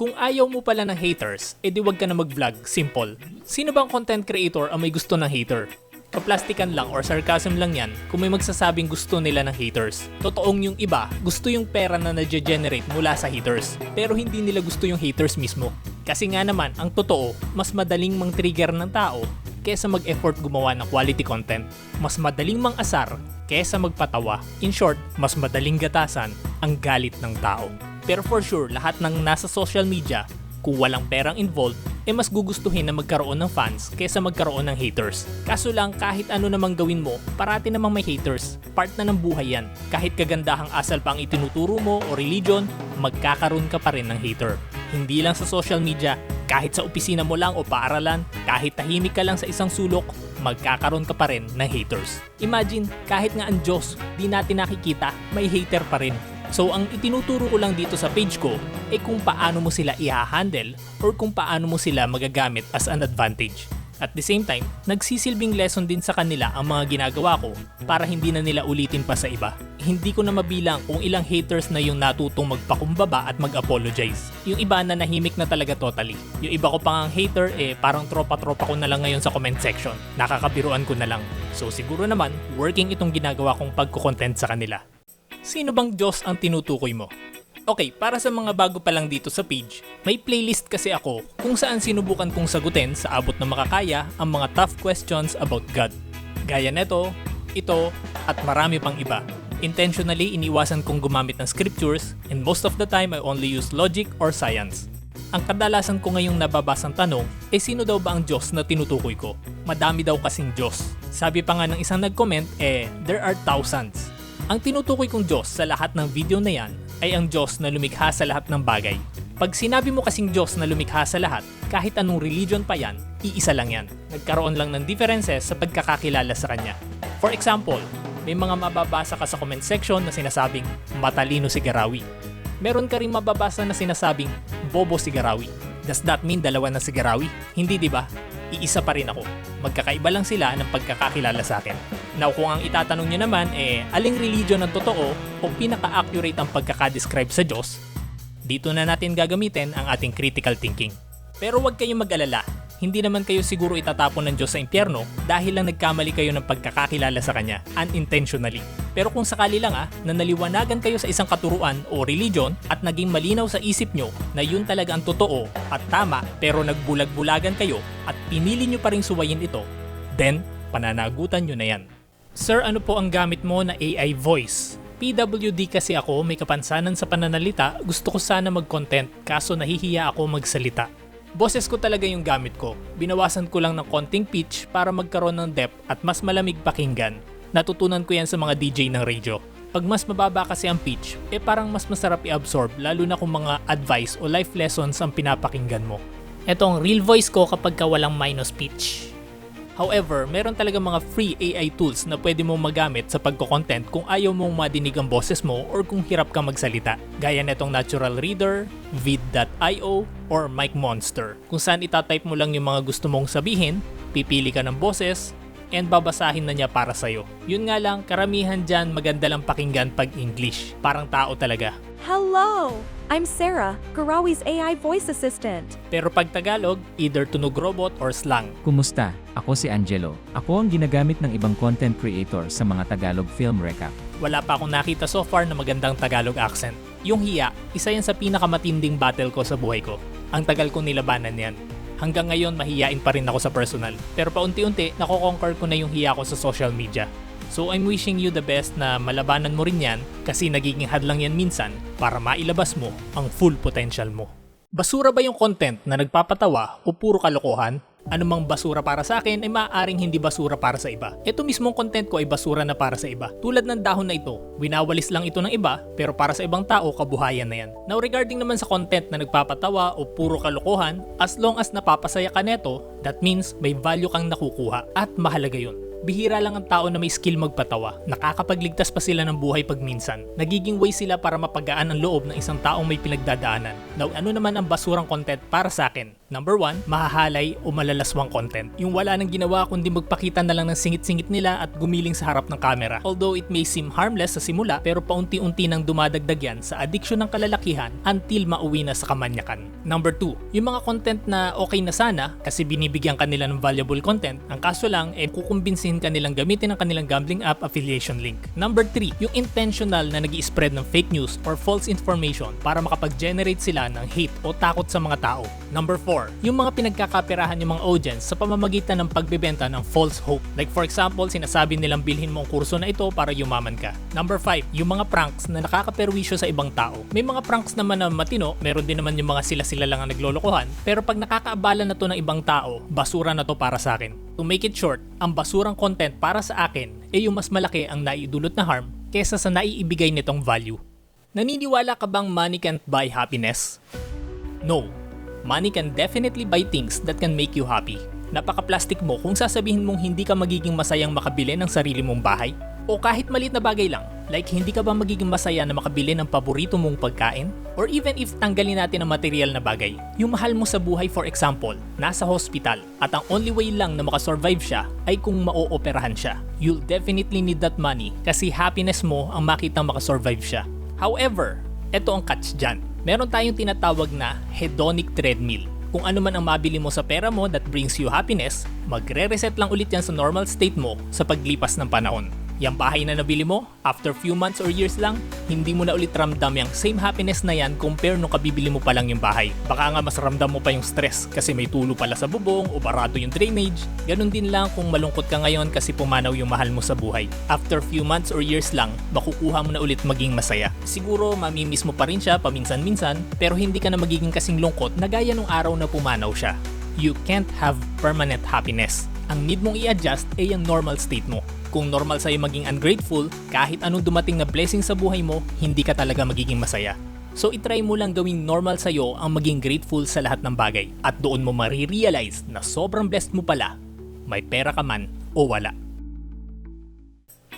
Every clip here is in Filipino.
Kung ayaw mo pala ng haters, edi wag ka na mag-vlog. Simple. Sino bang content creator ang may gusto ng hater? Kaplastikan lang or sarcasm lang yan kung may magsasabing gusto nila ng haters. Totoong yung iba, gusto yung pera na nadya-generate mula sa haters. Pero hindi nila gusto yung haters mismo. Kasi nga naman, ang totoo, mas madaling mang-trigger ng tao kesa mag-effort gumawa ng quality content. Mas madaling mang-asar kesa magpatawa. In short, mas madaling gatasan ang galit ng tao. Pero for sure, lahat ng nasa social media, kung walang perang involved, eh mas gugustuhin na magkaroon ng fans kesa magkaroon ng haters. Kaso lang kahit ano namang gawin mo, parati namang may haters. Part na ng buhay yan. Kahit kagandahang asal pa ang itinuturo mo o religion, magkakaroon ka pa rin ng hater. Hindi lang sa social media, kahit sa opisina mo lang o paaralan, kahit tahimik ka lang sa isang sulok, magkakaroon ka pa rin ng haters. Imagine, kahit nga ang Diyos, di natin nakikita, may hater pa rin. So ang itinuturo ko lang dito sa page ko ay kung paano mo sila i-handle or kung paano mo sila magagamit as an advantage. At the same time, nagsisilbing lesson din sa kanila ang mga ginagawa ko para hindi na nila ulitin pa sa iba. Hindi ko na mabilang kung ilang haters na yung natutong magpakumbaba at mag-apologize. Yung iba na nahimik na talaga totally. Yung iba ko pang ang hater eh parang tropa-tropa ko na lang ngayon sa comment section. Nakakabiruan ko na lang. So siguro naman, working itong ginagawa kong pagkukontent sa kanila. Sino bang Diyos ang tinutukoy mo? Okay, para sa mga bago pa lang dito sa page, may playlist kasi ako kung saan sinubukan kong sagutin sa abot na makakaya ang mga tough questions about God. Gaya neto, ito, at marami pang iba. Intentionally, iniwasan kong gumamit ng scriptures and most of the time I only use logic or science. Ang kadalasan ko ngayong nababasang tanong, eh sino daw ba ang Diyos na tinutukoy ko? Madami daw kasing Diyos. Sabi pa nga ng isang nag-comment, eh, there are thousands. Ang tinutukoy kong Diyos sa lahat ng video na yan ay ang Diyos na lumikha sa lahat ng bagay. Pag sinabi mo kasing Diyos na lumikha sa lahat, kahit anong religion pa yan, iisa lang yan. Nagkaroon lang ng differences sa pagkakakilala sa Kanya. For example, may mga mababasa ka sa comment section na sinasabing matalino si Garawi. Meron ka rin mababasa na sinasabing bobo si Garawi. Does that mean dalawa na si Garawi? Hindi, di ba? Iisa pa rin ako. Magkakaiba lang sila ng pagkakakilala sa akin. Now kung ang itatanong nyo naman eh, aling religion ang totoo o pinaka-accurate ang pagkakadescribe sa Diyos, dito na natin gagamitin ang ating critical thinking. Pero huwag kayong mag-alala, hindi naman kayo siguro itatapon ng Diyos sa impyerno dahil lang nagkamali kayo ng pagkakakilala sa Kanya, unintentionally. Pero kung sakali lang ah, na naliwanagan kayo sa isang katuruan o religion at naging malinaw sa isip nyo na yun talaga ang totoo at tama pero nagbulag-bulagan kayo at pinili nyo pa rin suwayin ito, then pananagutan nyo na yan. Sir, ano po ang gamit mo na AI voice? PWD kasi ako, may kapansanan sa pananalita, gusto ko sana mag-content kaso nahihiya ako magsalita. Boses ko talaga yung gamit ko. Binawasan ko lang ng konting pitch para magkaroon ng depth at mas malamig pakinggan. Natutunan ko yan sa mga DJ ng radio. Pag mas mababa kasi ang pitch, eh parang mas masarap i-absorb lalo na kung mga advice o life lessons ang pinapakinggan mo. Ito ang real voice ko kapag ka walang minus pitch. However, meron talaga mga free AI tools na pwede mong magamit sa pagko-content kung ayaw mong madinig ang boses mo or kung hirap ka magsalita. Gaya netong Natural Reader, vid.io, or Mic Monster. Kung saan itatype mo lang yung mga gusto mong sabihin, pipili ka ng boses, and babasahin na niya para sa'yo. Yun nga lang, karamihan dyan maganda lang pakinggan pag English. Parang tao talaga. Hello, I'm Sarah, Garawi's AI voice assistant. Pero pag Tagalog, either tunog robot or slang. Kumusta? Ako si Angelo. Ako ang ginagamit ng ibang content creator sa mga Tagalog film recap. Wala pa akong nakita so far na magandang Tagalog accent. Yung hiya, isa yan sa pinakamatinding battle ko sa buhay ko. Ang tagal kong nilabanan yan. Hanggang ngayon, mahiyain pa rin ako sa personal. Pero paunti-unti, nakoconquer ko na yung hiya ko sa social media. So I'm wishing you the best na malabanan mo rin yan kasi nagiging hadlang yan minsan para mailabas mo ang full potential mo. Basura ba yung content na nagpapatawa o puro kalokohan? Anumang basura para sa akin ay maaaring hindi basura para sa iba. Ito mismong content ko ay basura na para sa iba. Tulad ng dahon na ito, winawalis lang ito ng iba pero para sa ibang tao kabuhayan na yan. Now regarding naman sa content na nagpapatawa o puro kalokohan, as long as napapasaya ka neto, that means may value kang nakukuha at mahalaga yun. Bihira lang ang tao na may skill magpatawa. Nakakapagligtas pa sila ng buhay pag. Nagiging way sila para mapagaan ang loob ng isang taong may pinagdadaanan. Now, ano naman ang basurang content para sa akin? Number 1, mahahalay o malalaswang content. Yung wala nang ginawa kundi magpakita na lang ng singit-singit nila at gumiling sa harap ng camera. Although it may seem harmless sa simula, pero paunti-unti nang dumadagdag yan sa addiction ng kalalakihan until mauwi na sa kamanyakan. Number 2, yung mga content na okay na sana kasi binibigyan kanila ng valuable content, ang kaso lang eh kukumbinsihin kanilang gamitin ang kanilang gambling app affiliation link. Number 3, yung intentional na nag spread ng fake news or false information para makapag-generate sila ng hate o takot sa mga tao. Number 4, yung mga pinagkakaperahan yung mga audience sa pamamagitan ng pagbebenta ng false hope. Like for example, sinasabi nilang bilhin mo ang kurso na ito para yumaman ka. Number 5, yung mga pranks na nakakaperwisyo sa ibang tao. May mga pranks naman na matino, meron din naman yung mga sila-sila lang ang naglolokohan, pero pag nakakaabala na to ng ibang tao, basura na to para sa akin. To make it short, ang basurang content para sa akin ay yung mas malaki ang naiidulot na harm kesa sa naiibigay nitong value. Naniniwala ka bang money can't buy happiness? No. Money can definitely buy things that can make you happy. Napaka-plastic mo kung sasabihin mong hindi ka magiging masayang makabili ng sarili mong bahay. O kahit maliit na bagay lang, like hindi ka ba magiging masaya na makabili ng paborito mong pagkain? Or even if tanggalin natin ang material na bagay, yung mahal mo sa buhay for example, nasa hospital, at ang only way lang na makasurvive siya ay kung maooperahan siya. You'll definitely need that money kasi happiness mo ang makitang makasurvive siya. However, eto ang catch dyan. Meron tayong tinatawag na hedonic treadmill. Kung ano man ang mabili mo sa pera mo that brings you happiness, magre-reset lang ulit yan sa normal state mo sa paglipas ng panahon. Yang bahay na nabili mo, after few months or years lang, hindi mo na ulit ramdam yung same happiness na yan compare nung kabibili mo pa lang yung bahay. Baka nga mas ramdam mo pa yung stress kasi may tulo pala sa bubong o barado yung drainage. Ganon din lang kung malungkot ka ngayon kasi pumanaw yung mahal mo sa buhay. After few months or years lang, makukuha mo na ulit maging masaya. Siguro mamimiss mo pa rin siya paminsan-minsan pero hindi ka na magiging kasing lungkot na gaya nung araw na pumanaw siya. You can't have permanent happiness. Ang need mong i-adjust ay ang normal state mo. Kung normal sa'yo maging ungrateful, kahit anong dumating na blessing sa buhay mo, hindi ka talaga magiging masaya. So itry mo lang gawing normal sa'yo ang maging grateful sa lahat ng bagay at doon mo marirealize na sobrang blessed mo pala, may pera ka man o wala.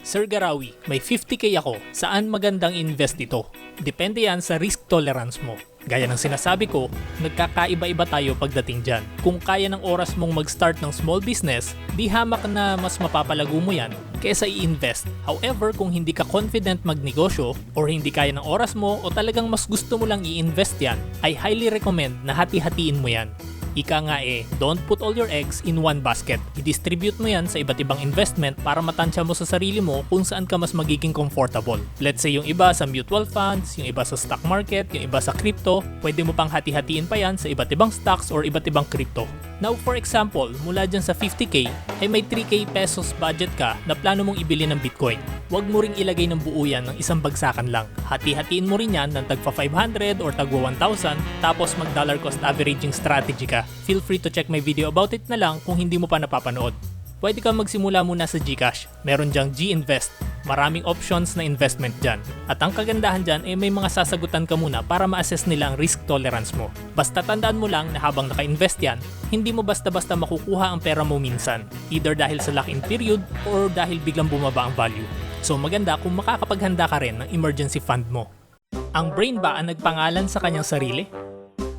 Sir Garawi, may 50k ako. Saan magandang invest ito? Depende yan sa risk tolerance mo. Gaya ng sinasabi ko, nagkakaiba-iba tayo pagdating dyan. Kung kaya ng oras mong mag-start ng small business, di hamak na mas mapapalago mo yan kesa i-invest. However, kung hindi ka confident magnegosyo or hindi kaya ng oras mo o talagang mas gusto mo lang i-invest yan, I highly recommend na hati-hatiin mo yan. Ika nga eh, don't put all your eggs in one basket. I-distribute mo yan sa iba't ibang investment para matansya mo sa sarili mo kung saan ka mas magiging comfortable. Let's say yung iba sa mutual funds, yung iba sa stock market, yung iba sa crypto, pwede mo pang hati-hatiin pa yan sa iba't ibang stocks or iba't ibang crypto. Now for example, mula dyan sa 50k, ay may 3k pesos budget ka na plano mong ibili ng Bitcoin. Huwag mo ring ilagay ng buo yan ng isang bagsakan lang. Hati-hatiin mo rin yan ng tagpa 500 or tagwa 1,000 tapos mag dollar cost averaging strategy ka. Feel free to check my video about it na lang kung hindi mo pa napapanood. Pwede kang magsimula muna sa Gcash. Meron dyang G-Invest. Maraming options na investment dyan. At ang kagandahan dyan ay may mga sasagutan ka muna para ma-assess nila ang risk tolerance mo. Basta tandaan mo lang na habang naka-invest yan, hindi mo basta-basta makukuha ang pera mo minsan. Either dahil sa lock-in period or dahil biglang bumaba ang value. So maganda kung makakapaghanda ka rin ng emergency fund mo. Ang brain ba ang nagpangalan sa kanyang sarili?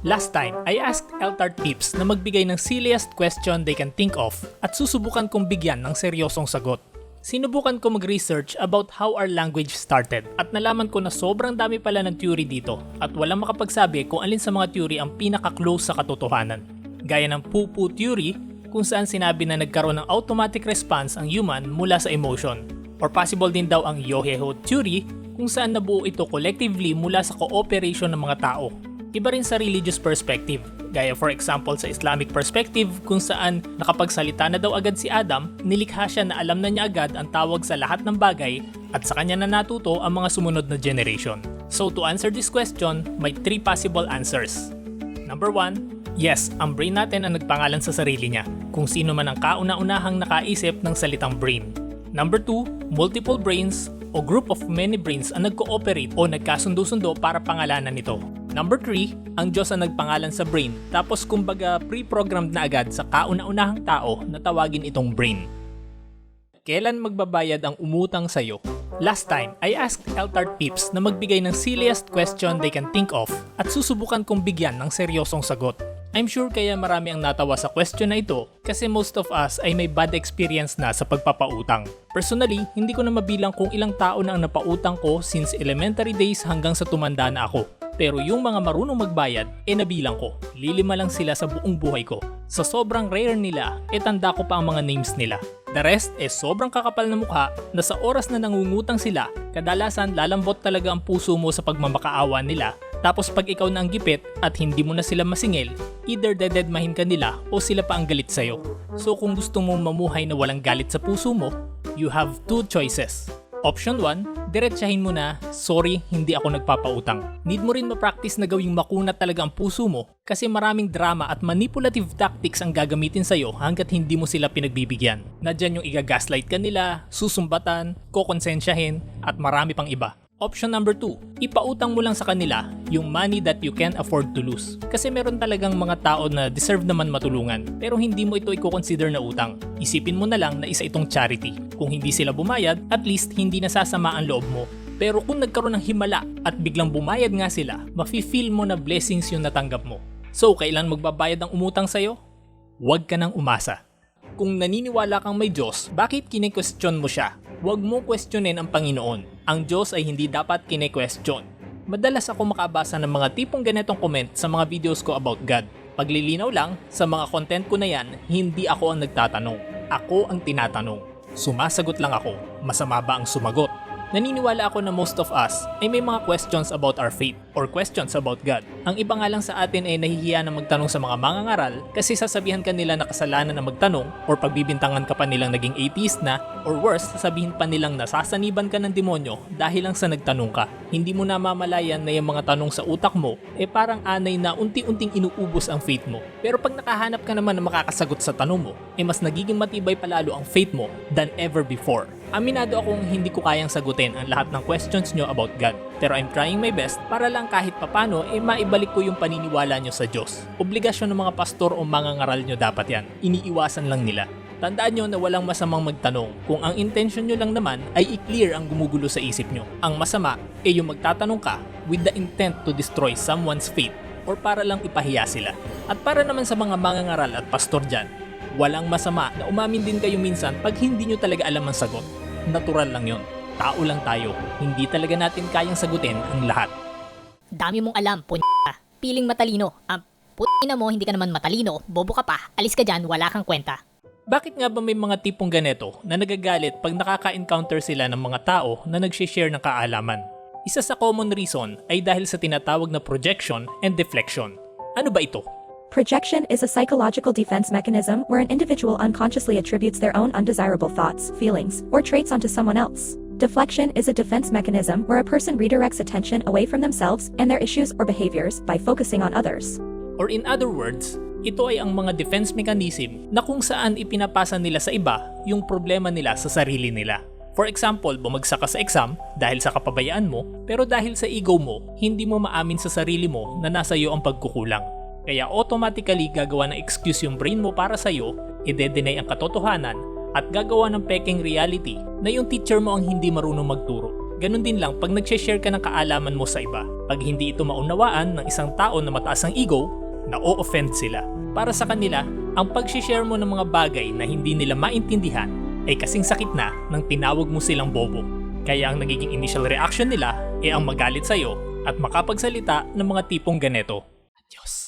Last time, I asked Eltart Tips na magbigay ng silliest question they can think of at susubukan kong bigyan ng seryosong sagot. Sinubukan ko mag-research about how our language started at nalaman ko na sobrang dami pala ng theory dito at walang makapagsabi kung alin sa mga theory ang pinaka-close sa katotohanan. Gaya ng poo-poo theory kung saan sinabi na nagkaroon ng automatic response ang human mula sa emotion. Or possible din daw ang Yoheho theory kung saan nabuo ito collectively mula sa cooperation ng mga tao iba rin sa religious perspective. Gaya for example sa Islamic perspective kung saan nakapagsalita na daw agad si Adam, nilikha siya na alam na niya agad ang tawag sa lahat ng bagay at sa kanya na natuto ang mga sumunod na generation. So to answer this question, may three possible answers. Number one, yes, ang brain natin ang nagpangalan sa sarili niya, kung sino man ang kauna-unahang nakaisip ng salitang brain. Number 2, multiple brains o group of many brains ang nag-cooperate o nagkasundo-sundo para pangalanan nito. Number 3, ang Diyos ang nagpangalan sa brain tapos kumbaga pre-programmed na agad sa kauna-unahang tao na tawagin itong brain. Kailan magbabayad ang umutang sa'yo? Last time, I asked Eltart Pips na magbigay ng silliest question they can think of at susubukan kong bigyan ng seryosong sagot. I'm sure kaya marami ang natawa sa question na ito kasi most of us ay may bad experience na sa pagpapautang. Personally, hindi ko na mabilang kung ilang tao na ang napautang ko since elementary days hanggang sa tumanda na ako. Pero yung mga marunong magbayad, eh nabilang ko. Lilima lang sila sa buong buhay ko. Sa sobrang rare nila, eh tanda ko pa ang mga names nila. The rest eh sobrang kakapal na mukha na sa oras na nangungutang sila, kadalasan lalambot talaga ang puso mo sa pagmamakaawa nila. Tapos pag ikaw na ang gipit at hindi mo na sila masingil, either dededmahin ka nila o sila pa ang galit sa'yo. So kung gusto mo mamuhay na walang galit sa puso mo, you have two choices. Option 1, diretsahin mo na, sorry, hindi ako nagpapautang. Need mo rin ma-practice na gawing makunat talaga ang puso mo kasi maraming drama at manipulative tactics ang gagamitin sa'yo hanggat hindi mo sila pinagbibigyan. Nadyan yung igagaslight ka nila, susumbatan, kokonsensyahin, at marami pang iba. Option number 2, ipautang mo lang sa kanila yung money that you can afford to lose. Kasi meron talagang mga tao na deserve naman matulungan pero hindi mo ito i-consider na utang. Isipin mo na lang na isa itong charity. Kung hindi sila bumayad, at least hindi nasasama ang loob mo. Pero kung nagkaroon ng himala at biglang bumayad nga sila, mafe-feel mo na blessings yung natanggap mo. So, kailan magbabayad ang umutang sa'yo? Huwag ka nang umasa. Kung naniniwala kang may Diyos, bakit kine-question mo siya? Huwag mo questionin ang Panginoon. Ang Diyos ay hindi dapat kine-question. Madalas ako makabasa ng mga tipong ganitong comment sa mga videos ko about God. Paglilinaw lang, sa mga content ko na yan, hindi ako ang nagtatanong. Ako ang tinatanong. Sumasagot lang ako. Masama ba ang sumagot? Naniniwala ako na most of us ay may mga questions about our faith or questions about God. Ang iba nga lang sa atin ay nahihiya na magtanong sa mga mangangaral kasi sasabihan ka nila na kasalanan na magtanong or pagbibintangan ka pa nilang naging atheist na or worse, sasabihin pa nilang nasasaniban ka ng demonyo dahil lang sa nagtanong ka. Hindi mo na mamalayan na yung mga tanong sa utak mo eh parang anay na unti-unting inuubos ang faith mo. Pero pag nakahanap ka naman na makakasagot sa tanong mo, eh mas nagiging matibay palalo ang faith mo than ever before. Aminado akong hindi ko kayang sagutin ang lahat ng questions nyo about God. Pero I'm trying my best para lang kahit papano eh maibalik ko yung paniniwala nyo sa Diyos. Obligasyon ng mga pastor o mga ngaral nyo dapat yan. Iniiwasan lang nila. Tandaan nyo na walang masamang magtanong kung ang intention nyo lang naman ay i-clear ang gumugulo sa isip nyo. Ang masama ay yung magtatanong ka with the intent to destroy someone's faith or para lang ipahiya sila. At para naman sa mga mangangaral at pastor dyan, walang masama na umamin din kayo minsan pag hindi nyo talaga alam ang sagot. Natural lang yon. Tao lang tayo. Hindi talaga natin kayang sagutin ang lahat. Dami mong alam, ka. Piling matalino. Ang punya mo, hindi ka naman matalino. Bobo ka pa. Alis ka dyan, wala kang kwenta. Bakit nga ba may mga tipong ganito na nagagalit pag nakaka-encounter sila ng mga tao na nagsishare ng kaalaman? Isa sa common reason ay dahil sa tinatawag na projection and deflection. Ano ba ito? Projection is a psychological defense mechanism where an individual unconsciously attributes their own undesirable thoughts, feelings, or traits onto someone else. Deflection is a defense mechanism where a person redirects attention away from themselves and their issues or behaviors by focusing on others. Or in other words, ito ay ang mga defense mechanism na kung saan ipinapasa nila sa iba yung problema nila sa sarili nila. For example, bumagsak ka sa exam dahil sa kapabayaan mo, pero dahil sa ego mo, hindi mo maamin sa sarili mo na nasa iyo ang pagkukulang. Kaya automatically gagawa ng excuse yung brain mo para sa'yo, ide-deny ang katotohanan, at gagawa ng peking reality na yung teacher mo ang hindi marunong magturo. Ganon din lang pag nag-share ka ng kaalaman mo sa iba. Pag hindi ito maunawaan ng isang tao na mataas ang ego, na-o-offend sila. Para sa kanila, ang pag-share mo ng mga bagay na hindi nila maintindihan ay kasing sakit na nang tinawag mo silang bobo. Kaya ang nagiging initial reaction nila ay ang magalit sa'yo at makapagsalita ng mga tipong ganito. Diyos.